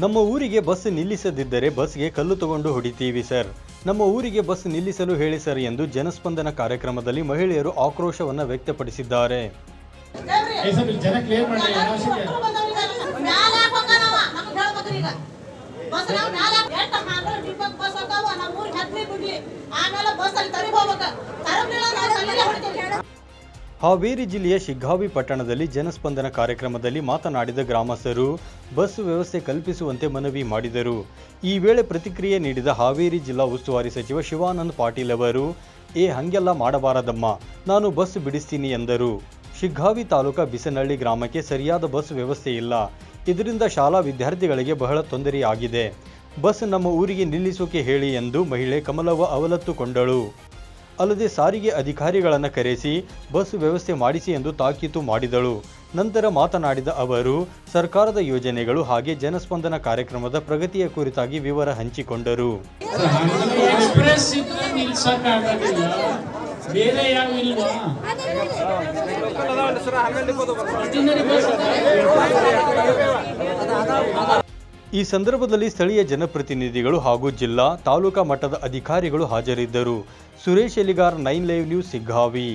ನಮ್ಮ ಊರಿಗೆ ಬಸ್ ನಿಲ್ಲಿಸದಿದ್ದರೆ ಬಸ್ಗೆ ಕಲ್ಲು ತಗೊಂಡು ಹೊಡಿತೀವಿ, ಸರ್. ನಮ್ಮ ಊರಿಗೆ ಬಸ್ ನಿಲ್ಲಿಸಲು ಹೇಳಿ, ಸರ್, ಎಂದು ಜನಸ್ಪಂದನ ಕಾರ್ಯಕ್ರಮದಲ್ಲಿ ಮಹಿಳೆಯರು ಆಕ್ರೋಶವನ್ನು ವ್ಯಕ್ತಪಡಿಸಿದ್ದಾರೆ. ಆಮೇಲೆ ಹಾವೇರಿ ಜಿಲ್ಲೆಯ ಶಿಗ್ಗಾವಿ ಪಟ್ಟಣದಲ್ಲಿ ಜನಸ್ಪಂದನ ಕಾರ್ಯಕ್ರಮದಲ್ಲಿ ಮಾತನಾಡಿದ ಗ್ರಾಮಸ್ಥರು, ಬಸ್ ವ್ಯವಸ್ಥೆ ಕಲ್ಪಿಸುವಂತೆ ಮನವಿ ಮಾಡಿದರು. ಈ ವೇಳೆ ಪ್ರತಿಕ್ರಿಯೆ ನೀಡಿದ ಹಾವೇರಿ ಜಿಲ್ಲಾ ಉಸ್ತುವಾರಿ ಸಚಿವ ಶಿವಾನಂದ್ ಪಾಟೀಲ್ ಅವರು, ಏ, ಹಂಗೆಲ್ಲ ಮಾಡಬಾರದಮ್ಮ, ನಾನು ಬಸ್ ಬಿಡಿಸ್ತೀನಿ ಎಂದರು. ಶಿಗ್ಗಾವಿ ತಾಲೂಕಾ ಬಿಸನಹಳ್ಳಿ ಗ್ರಾಮಕ್ಕೆ ಸರಿಯಾದ ಬಸ್ ವ್ಯವಸ್ಥೆ ಇಲ್ಲ. ಇದರಿಂದ ಶಾಲಾ ವಿದ್ಯಾರ್ಥಿಗಳಿಗೆ ಬಹಳ ತೊಂದರೆಯಾಗಿದೆ ಬಸ್ ನಮ್ಮ ಊರಿಗೆ ನಿಲ್ಲಿಸೋಕೆ ಹೇಳಿ ಎಂದು ಮಹಿಳೆ ಕಮಲವ್ವ ಅವಲತ್ತುಕೊಂಡಳು ಅಲ್ಲದೆ ಸಾರಿಗೆ ಅಧಿಕಾರಿಗಳನ್ನು ಕರೆಸಿ ಬಸ್ ವ್ಯವಸ್ಥೆ ಮಾಡಿಸಿ ಎಂದು ತಾಕೀತು ಮಾಡಿದಳು. ನಂತರ ಮಾತನಾಡಿದ ಅವರು ಸರ್ಕಾರದ ಯೋಜನೆಗಳು ಹಾಗೆ ಜನಸ್ಪಂದನ ಕಾರ್ಯಕ್ರಮದ ಪ್ರಗತಿಯ ಕುರಿತಾಗಿ ವಿವರ ಹಂಚಿಕೊಂಡರು. ಬೇರೆ ಈ ಸಂದರ್ಭದಲ್ಲಿ ಸ್ಥಳೀಯ ಜನಪ್ರತಿನಿಧಿಗಳು ಹಾಗೂ ಜಿಲ್ಲಾ ತಾಲೂಕಾ ಮಟ್ಟದ ಅಧಿಕಾರಿಗಳು ಹಾಜರಿದ್ದರು. Suresh Eligar nine live news Siggavi.